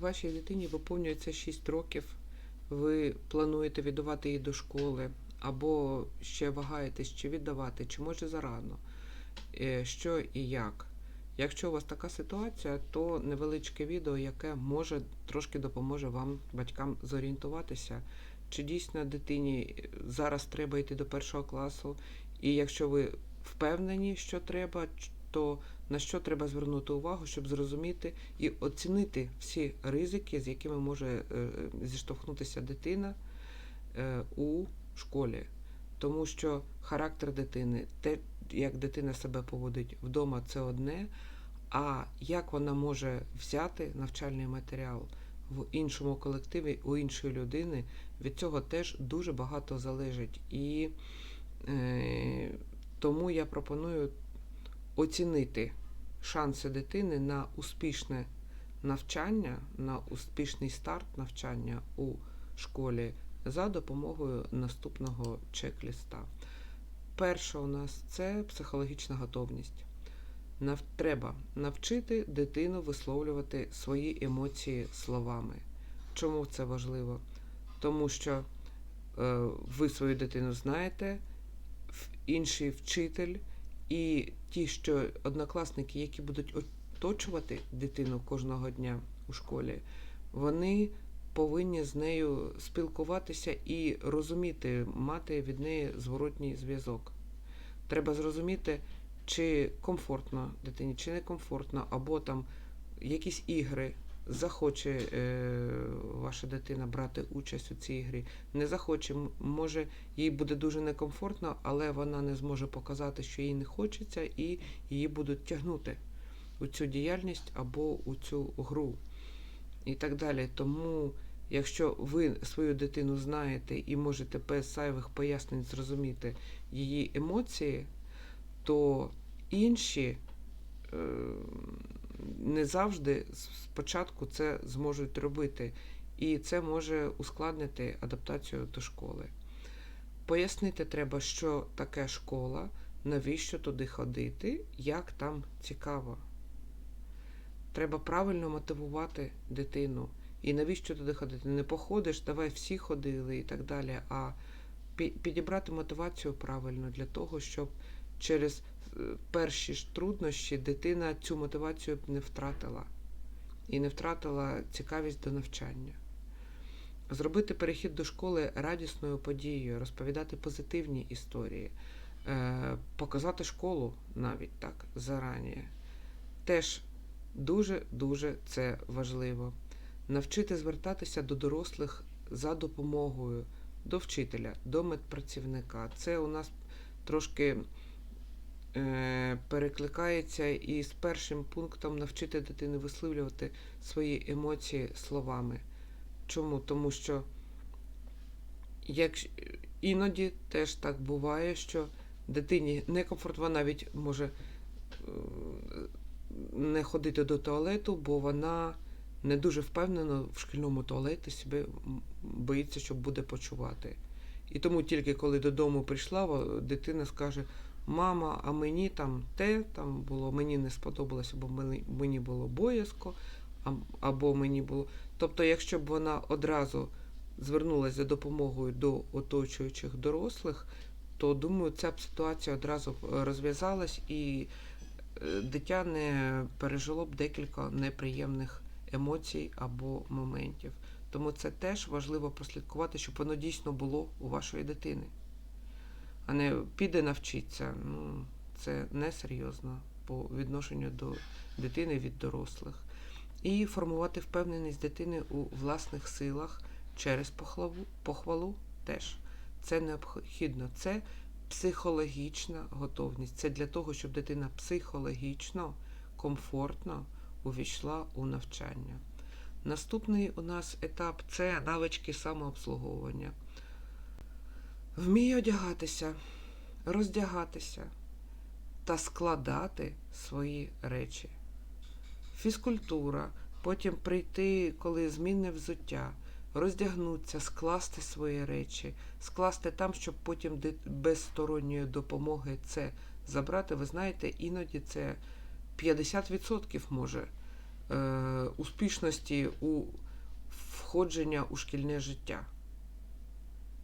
вашій дитині виповнюється 6 років, ви плануєте віддавати її до школи, або ще вагаєтесь, чи віддавати, чи може зарано, е, що і як. Якщо у вас така ситуація, то невеличке відео, яке може трошки допоможе вам, батькам, зорієнтуватися, чи дійсно дитині зараз треба йти до першого класу, і якщо ви впевнені, що треба, то на що треба звернути увагу, щоб зрозуміти і оцінити всі ризики, з якими може е, зіштовхнутися дитина е, у школі. Тому що характер дитини, те, як дитина себе поводить вдома, це одне. А як вона може взяти навчальний матеріал в іншому колективі у іншої людини, від цього теж дуже багато залежить. І е, тому я пропоную оцінити шанси дитини на успішне навчання, на успішний старт навчання у школі за допомогою наступного чек-ліста. Перше у нас це психологічна готовність. Нав... Треба навчити дитину висловлювати свої емоції словами. Чому це важливо? Тому що е, ви свою дитину знаєте, інший вчитель і ті, що однокласники, які будуть оточувати дитину кожного дня у школі, вони повинні з нею спілкуватися і розуміти, мати від неї зворотній зв'язок. Треба зрозуміти, чи комфортно дитині, чи не комфортно, або там якісь ігри. Захоче е, ваша дитина брати участь у цій грі, не захоче, може їй буде дуже некомфортно, але вона не зможе показати, що їй не хочеться, і її будуть тягнути у цю діяльність або у цю гру і так далі. Тому, якщо ви свою дитину знаєте і можете без зайвих пояснень зрозуміти її емоції, то інші е, не завжди спочатку це зможуть робити, і це може ускладнити адаптацію до школи. Пояснити треба, що таке школа, навіщо туди ходити, як там цікаво. Треба правильно мотивувати дитину. І навіщо туди ходити? Не походиш, давай всі ходили і так далі. А підібрати мотивацію правильно для того, щоб через е, перші ж труднощі дитина цю мотивацію б не втратила і не втратила цікавість до навчання. Зробити перехід до школи радісною подією, розповідати позитивні історії, е, показати школу навіть так зарані. Теж дуже-дуже це важливо. Навчити звертатися до дорослих за допомогою, до вчителя, до медпрацівника. Це у нас трошки перекликається із першим пунктом навчити дитину висловлювати свої емоції словами. Чому? Тому що як іноді теж так буває, що дитині некомфортно, вона навіть може е, не ходити до туалету, бо вона не дуже впевнено в шкільному туалеті себе боїться, що буде почувати. І тому тільки коли додому прийшла, дитина скаже: Мама, а мені там те там було, мені не сподобалося, бо мені, було боязко, або мені було. Тобто, якщо б вона одразу звернулася за допомогою до оточуючих дорослих, то думаю, ця б ситуація одразу розв'язалась і е, дитя не пережило б декілька неприємних емоцій або моментів. Тому це теж важливо прослідкувати, щоб воно дійсно було у вашої дитини. А не піде навчиться. Ну, це несерйозно по відношенню до дитини від дорослих. І формувати впевненість дитини у власних силах через похвалу, похвалу теж. Це необхідно. Це психологічна готовність. Це для того, щоб дитина психологічно, комфортно увійшла у навчання. Наступний у нас етап це навички самообслуговування. Вміє одягатися, роздягатися та складати свої речі. Фізкультура, потім прийти, коли змінне взуття, роздягнутися, скласти свої речі, скласти там, щоб потім без сторонньої допомоги це забрати. Ви знаєте, іноді це 50% може е, успішності у входження у шкільне життя.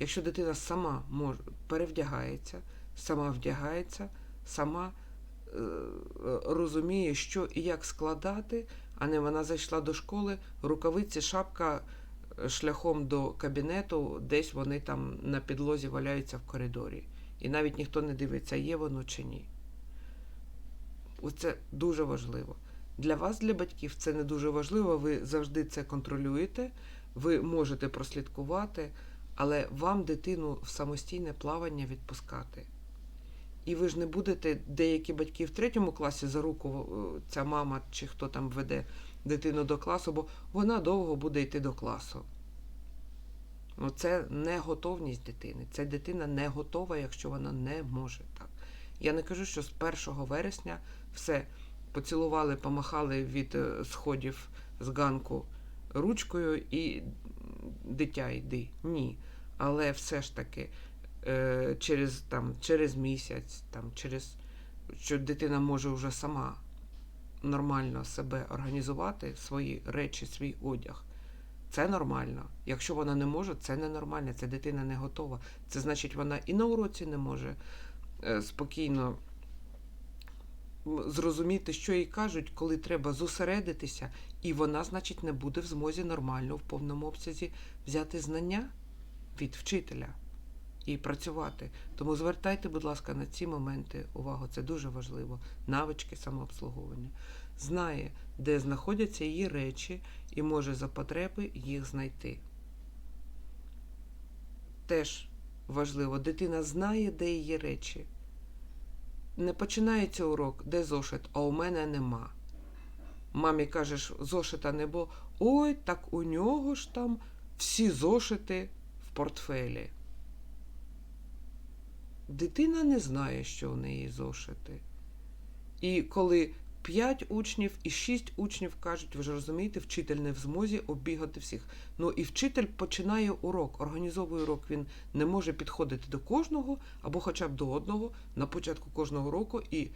Якщо дитина сама може, перевдягається, сама вдягається, сама е, розуміє, що і як складати, а не вона зайшла до школи, рукавиці, шапка е, шляхом до кабінету, десь вони там на підлозі валяються в коридорі. І навіть ніхто не дивиться, є воно чи ні. Оце дуже важливо. Для вас, для батьків, це не дуже важливо, ви завжди це контролюєте, ви можете прослідкувати, але вам дитину в самостійне плавання відпускати. І ви ж не будете, деякі батьки в третьому класі за руку е, ця мама чи хто там веде дитину до класу, бо вона довго буде йти до класу. Ну, це не готовність дитини. Це дитина не готова, якщо вона не може так. Я не кажу, що з 1 вересня все поцілували, помахали від е, сходів з ганку ручкою і дитя йди. Ні. Але все ж таки е, через, там, через місяць, там, через що дитина може вже сама нормально себе організувати, свої речі, свій одяг. Це нормально. Якщо вона не може, це ненормально, це дитина не готова. Це значить, вона і на уроці не може е, спокійно зрозуміти, що їй кажуть, коли треба зосередитися, і вона, значить, не буде в змозі нормально в повному обсязі взяти знання від вчителя і працювати. Тому звертайте, будь ласка, на ці моменти увагу. Це дуже важливо. Навички самообслуговування. Знає, де знаходяться її речі, і може за потреби їх знайти. Теж важливо, дитина знає, де її речі. Не починається урок, де зошит, а у мене нема. Мамі кажеш, зошита не було. Ой, так у нього ж там всі зошити в портфелі. Дитина не знає, що у неї зошити. І коли 5 учнів і 6 учнів кажуть, ви ж розумієте, вчитель не в змозі оббігати всіх. Ну і вчитель починає урок, організовує урок. Він не може підходити до кожного або хоча б до одного на початку кожного року і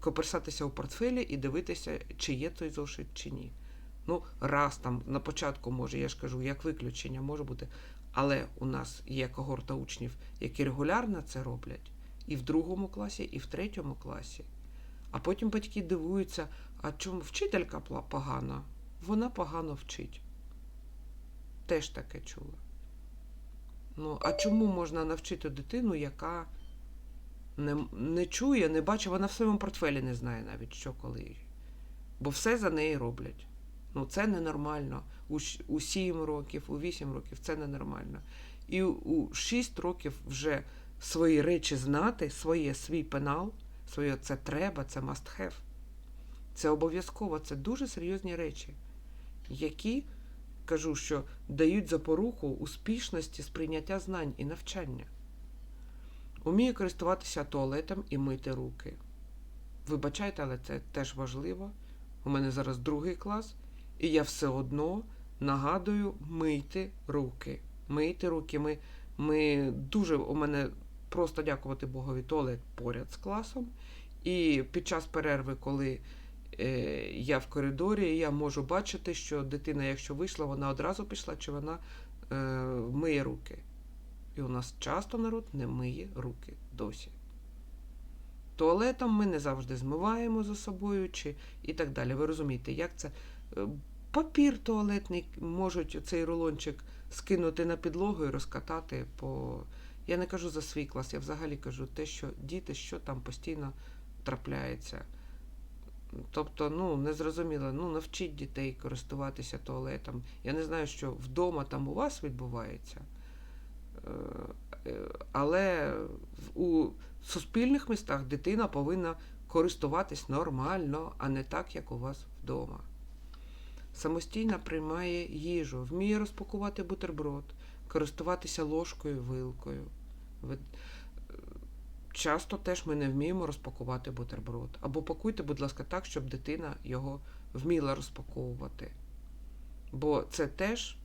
коперсатися у портфелі і дивитися, чи є той зошит, чи ні. Ну, раз там на початку може, я ж кажу, як виключення може бути. Але у нас є когорта учнів, які регулярно це роблять і в другому класі, і в третьому класі. А потім батьки дивуються, а чому вчителька погана? Вона погано вчить. Теж таке чула. Ну, а чому можна навчити дитину, яка не, не чує, не бачить, вона в своєму портфелі не знає навіть, що коли. Бо все за неї роблять. Ну, це ненормально. У, у 7 років, у 8 років це ненормально. І у- у 6 років вже свої речі знати, своє, свій пенал, своє це треба, це must have. Це обов'язково, це дуже серйозні речі, які, кажу, що дають запоруху успішності сприйняття знань і навчання. Умію користуватися туалетом і мити руки. Вибачайте, але це теж важливо. У мене зараз другий клас, і я все одно нагадую мийте руки. Мийте руки. Ми, ми дуже у мене просто дякувати Богові туалет поряд з класом. І під час перерви, коли е, я в коридорі, я можу бачити, що дитина, якщо вийшла, вона одразу пішла, чи вона е, миє руки. І у нас часто народ не миє руки досі. Туалетом ми не завжди змиваємо за собою чи і так далі. Ви розумієте, як це? Е, Папір туалетний можуть цей рулончик скинути на підлогу і розкатати по. Я не кажу за свій клас, я взагалі кажу те, що діти, що там постійно трапляється. Тобто, ну, незрозуміло, ну, навчіть дітей користуватися туалетом. Я не знаю, що вдома там у вас відбувається. Е, е, Але у суспільних містах дитина повинна користуватись нормально, а не так, як у вас вдома. Самостійно приймає їжу, вміє розпакувати бутерброд, користуватися ложкою, вилкою. Е, Часто теж ми не вміємо розпакувати бутерброд. Або пакуйте, будь ласка, так, щоб дитина його вміла розпаковувати. Бо це теж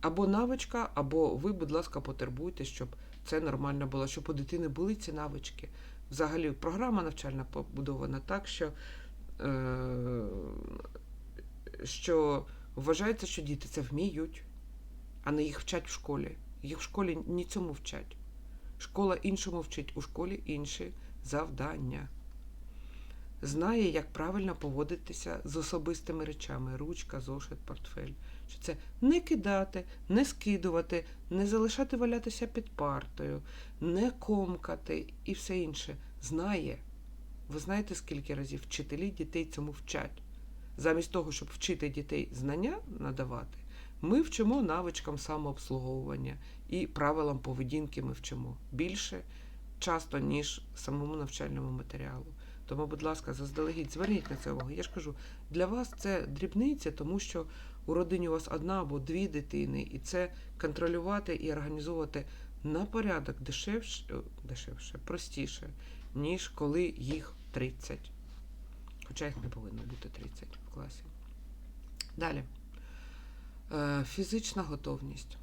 або навичка, або ви, будь ласка, потурбуйте, щоб це нормально було, щоб у дитини були ці навички. Взагалі, програма навчальна побудована так, що е, що вважається, що діти це вміють, а не їх вчать в школі. Їх в школі ні цьому вчать. Школа іншому вчить, у школі інші завдання. Знає, як правильно поводитися з особистими речами ручка, зошит, портфель. Що це не кидати, не скидувати, не залишати валятися під партою, не комкати і все інше. Знає. Ви знаєте, скільки разів вчителі дітей цьому вчать? Замість того, щоб вчити дітей знання надавати, ми вчимо навичкам самообслуговування і правилам поведінки ми вчимо більше часто, ніж самому навчальному матеріалу. Тому, будь ласка, заздалегідь зверніть на це увагу. Я ж кажу, для вас це дрібниця, тому що у родині у вас одна або дві дитини, і це контролювати і організовувати на порядок дешевше, дешевше, простіше, ніж коли їх 30. Хоча їх не повинно бути 30 в класі. Далі. Е, Фізична готовність.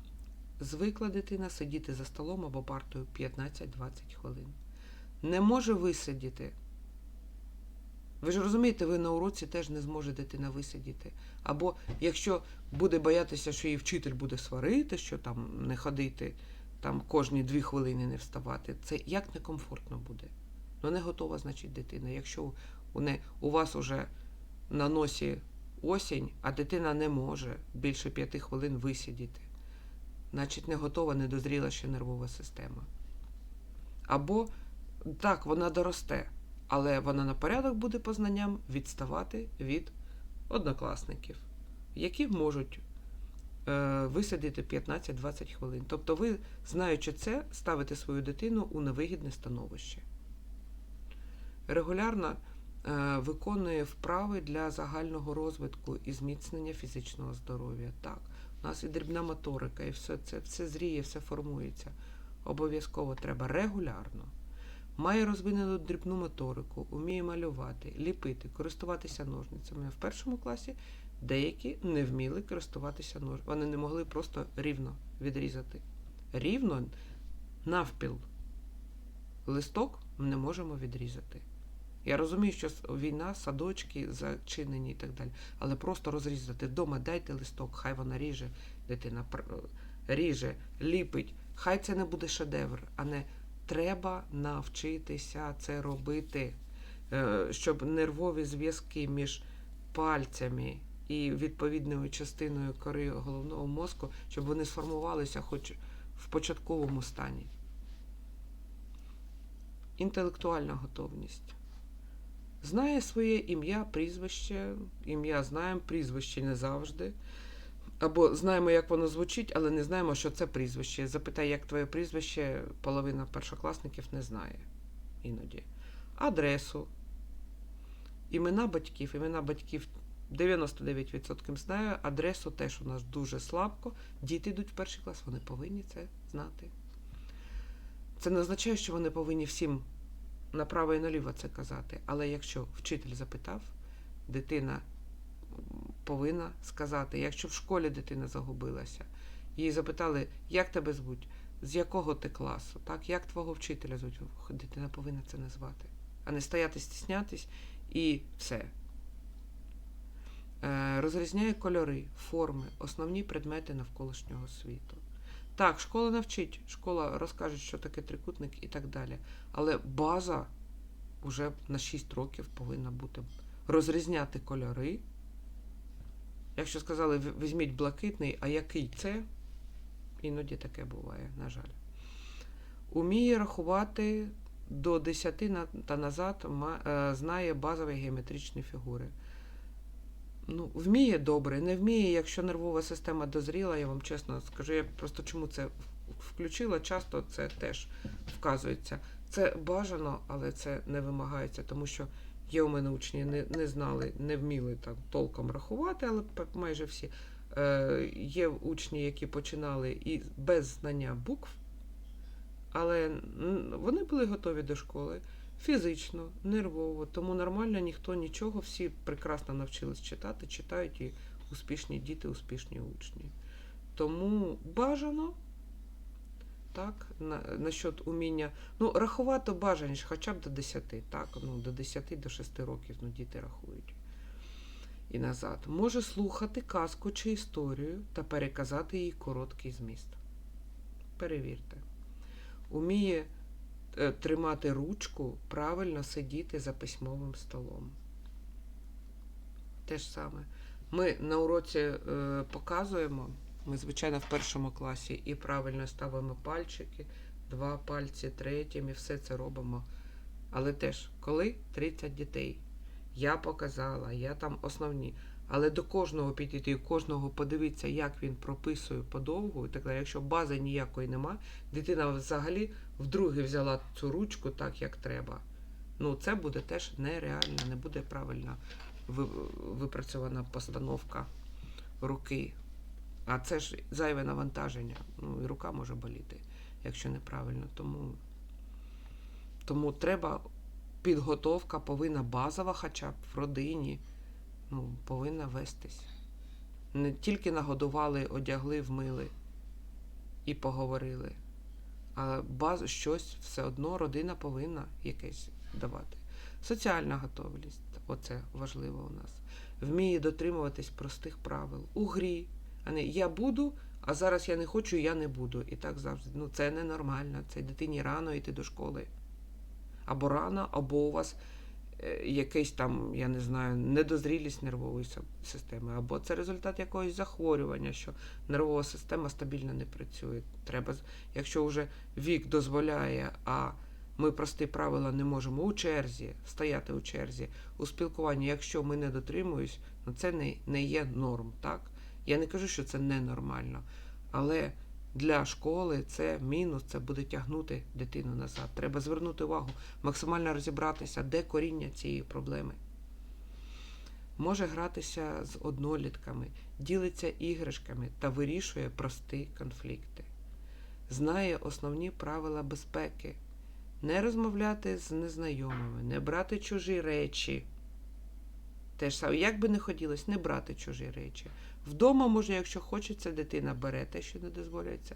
Звикла дитина сидіти за столом або партою 15-20 хвилин. Не може висидіти. Ви ж розумієте, ви на уроці теж не зможе дитина висидіти. Або якщо буде боятися, що її вчитель буде сварити, що там не ходити, там кожні дві хвилини не вставати, це як некомфортно буде. Ну не готова, значить, дитина. Якщо у, не, у вас уже на носі осінь, а дитина не може більше п'яти хвилин висидіти, значить не готова, не дозріла ще нервова система. Або так, вона доросте, але вона на порядок буде по знанням відставати від однокласників, які можуть е, висадити 15-20 хвилин. Тобто ви, знаючи це, ставите свою дитину у невигідне становище. Регулярно е, виконує вправи для загального розвитку і зміцнення фізичного здоров'я. Так, у нас і дрібна моторика, і все це все зріє, все формується. Обов'язково треба регулярно. Має розвинену дрібну моторику, вміє малювати, ліпити, користуватися ножницями. В першому класі деякі не вміли користуватися ножницями. Вони не могли просто рівно відрізати. Рівно навпіл. Листок не можемо відрізати. Я розумію, що війна, садочки зачинені і так далі. Але просто розрізати вдома, дайте листок, хай вона ріже, дитина ріже, ліпить. Хай це не буде шедевр, а не треба навчитися це робити, е, щоб нервові зв'язки між пальцями і відповідною частиною кори головного мозку, щоб вони сформувалися хоч в початковому стані. Інтелектуальна готовність. Знає своє ім'я, прізвище, ім'я знаємо, прізвище не завжди. Або знаємо, як воно звучить, але не знаємо, що це прізвище. Запитай, як твоє прізвище, половина першокласників не знає іноді. Адресу, імена батьків. Імена батьків 99% знаю. Адресу теж у нас дуже слабко. Діти йдуть в перший клас, вони повинні це знати. Це не означає, що вони повинні всім направо і наліво це казати. Але якщо вчитель запитав, дитина повинна сказати, якщо в школі дитина загубилася, її запитали, як тебе звуть, з якого ти класу, так, як твого вчителя звуть, дитина повинна це назвати, а не стояти стіснятись і все. Е, розрізняє кольори, форми, основні предмети навколишнього світу. Так, школа навчить, школа розкаже, що таке трикутник і так далі. Але база вже на 6 років повинна бути розрізняти кольори. Якщо сказали, візьміть блакитний, а який це? Іноді таке буває, на жаль. Уміє рахувати до 10 та назад знає базові геометричні фігури. Ну, Вміє добре, не вміє, якщо нервова система дозріла, я вам чесно скажу, я просто чому це включила, часто це теж вказується. Це бажано, але це не вимагається, тому що є у мене учні, не не знали, не вміли там толком рахувати, але майже всі. Е, Є учні, які починали і без знання букв, але вони були готові до школи фізично, нервово, тому нормально ніхто нічого, всі прекрасно навчились читати, читають і успішні діти, успішні учні. Тому бажано Так, на, насчет уміння. Ну, рахувати бажаніше хоча б до 10, так, ну, до 10 до 6 років ну, діти рахують. І назад. Може слухати казку чи історію та переказати їй короткий зміст. Перевірте. Уміє тримати ручку, правильно сидіти за письмовим столом. Те ж саме. Ми на уроці е, показуємо, ми, звичайно, в першому класі і правильно ставимо пальчики, два пальці третім, і все це робимо. Але теж, коли 30 дітей, я показала, я там основні. Але до кожного підійти, кожного подивитися, як він прописує подовгу і так далі. Якщо бази ніякої нема, дитина взагалі вдруге взяла цю ручку так, як треба. Ну, це буде теж нереально, не буде правильно випрацьована постановка руки. А це ж зайве навантаження. Ну, і рука може боліти, якщо неправильно. Тому, тому треба підготовка повинна базова, хоча б в родині, ну, повинна вестись. Не тільки нагодували, одягли, вмили і поговорили. А баз, щось все одно родина повинна якесь давати. Соціальна готовність оце важливо у нас. Вміє дотримуватись простих правил у грі, а не я буду, а зараз я не хочу, я не буду. І так завжди. Ну це ненормально. Це дитині рано йти до школи. Або рано, або у вас якийсь там, я не знаю, недозрілість нервової системи, або це результат якогось захворювання, що нервова система стабільно не працює. Треба, якщо вже вік дозволяє, а ми прості правила не можемо у черзі, стояти у черзі, у спілкуванні, якщо ми не дотримуємось, ну це не, не є норм, так? Я не кажу, що це ненормально, але для школи це мінус, це буде тягнути дитину назад. Треба звернути увагу, максимально розібратися, де коріння цієї проблеми. Може гратися з однолітками, ділиться іграшками та вирішує прості конфлікти. Знає основні правила безпеки, не розмовляти з незнайомими, не брати чужі речі. Те ж саме, як би не хотілося, не брати чужі речі. Вдома, може, якщо хочеться, дитина бере те, що не дозволяється.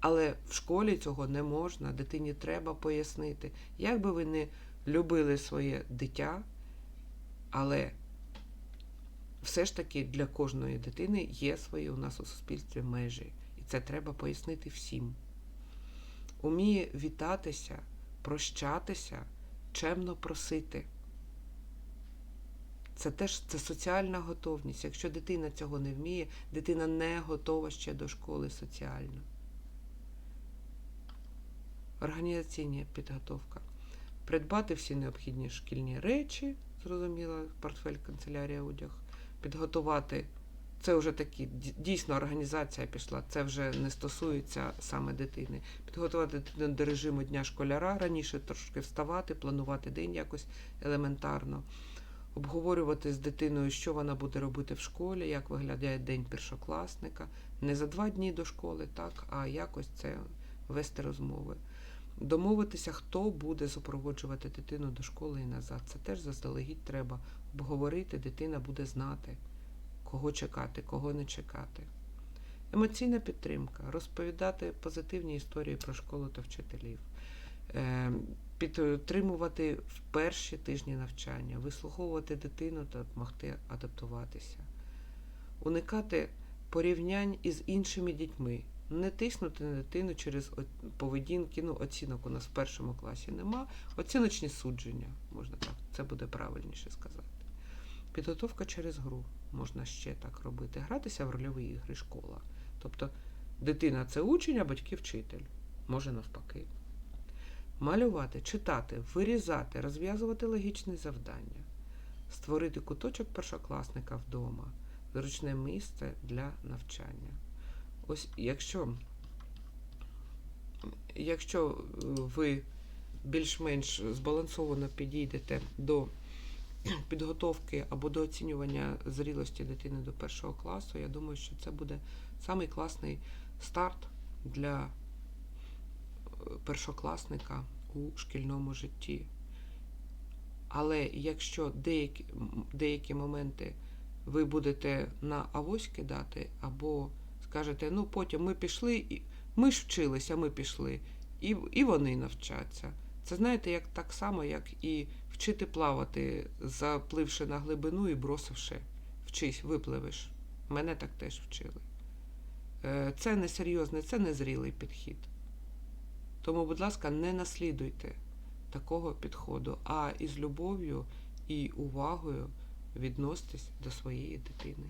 Але в школі цього не можна, дитині треба пояснити, як би ви не любили своє дитя, але все ж таки для кожної дитини є свої у нас у суспільстві межі. І це треба пояснити всім. Уміє вітатися, прощатися, чемно просити. Це теж це соціальна готовність. Якщо дитина цього не вміє, дитина не готова ще до школи соціально. Організаційна підготовка. Придбати всі необхідні шкільні речі, зрозуміло, портфель, канцелярія, одяг. Підготувати. Це вже такі дійсно організація пішла. Це вже не стосується саме дитини. Підготувати дитину до режиму дня школяра, раніше трошки вставати, планувати день якось елементарно обговорювати з дитиною, що вона буде робити в школі, як виглядає день першокласника. Не за два дні до школи, так, а якось це вести розмови. Домовитися, хто буде супроводжувати дитину до школи і назад. Це теж заздалегідь треба обговорити, дитина буде знати, кого чекати, кого не чекати. Емоційна підтримка, розповідати позитивні історії про школу та вчителів. Підтримувати в перші тижні навчання, вислуховувати дитину та допомогти адаптуватися, уникати порівнянь із іншими дітьми, не тиснути на дитину через поведінки, ну, оцінок у нас в першому класі нема, оціночні судження, можна так, це буде правильніше сказати. Підготовка через гру можна ще так робити. Гратися в рольові ігри школа. Тобто дитина це учень, а батьки вчитель. Може навпаки малювати, читати, вирізати, розв'язувати логічні завдання, створити куточок першокласника вдома, зручне місце для навчання. Ось якщо, якщо е, ви більш-менш збалансовано підійдете до підготовки або до оцінювання зрілості дитини до першого класу, я думаю, що це буде самий класний старт для першокласника у шкільному житті. Але якщо деякі, деякі моменти ви будете на авось кидати, або скажете, ну потім ми пішли, і Ми ж вчилися, ми пішли, і, і вони навчаться. Це знаєте, як так само, як і вчити плавати, запливши на глибину і бросивши. Вчись, випливеш. Мене так теж вчили. Е, Це несерйозний, це незрілий підхід. Тому, будь ласка, не наслідуйте такого підходу, а із любов'ю і увагою відноситесь до своєї дитини.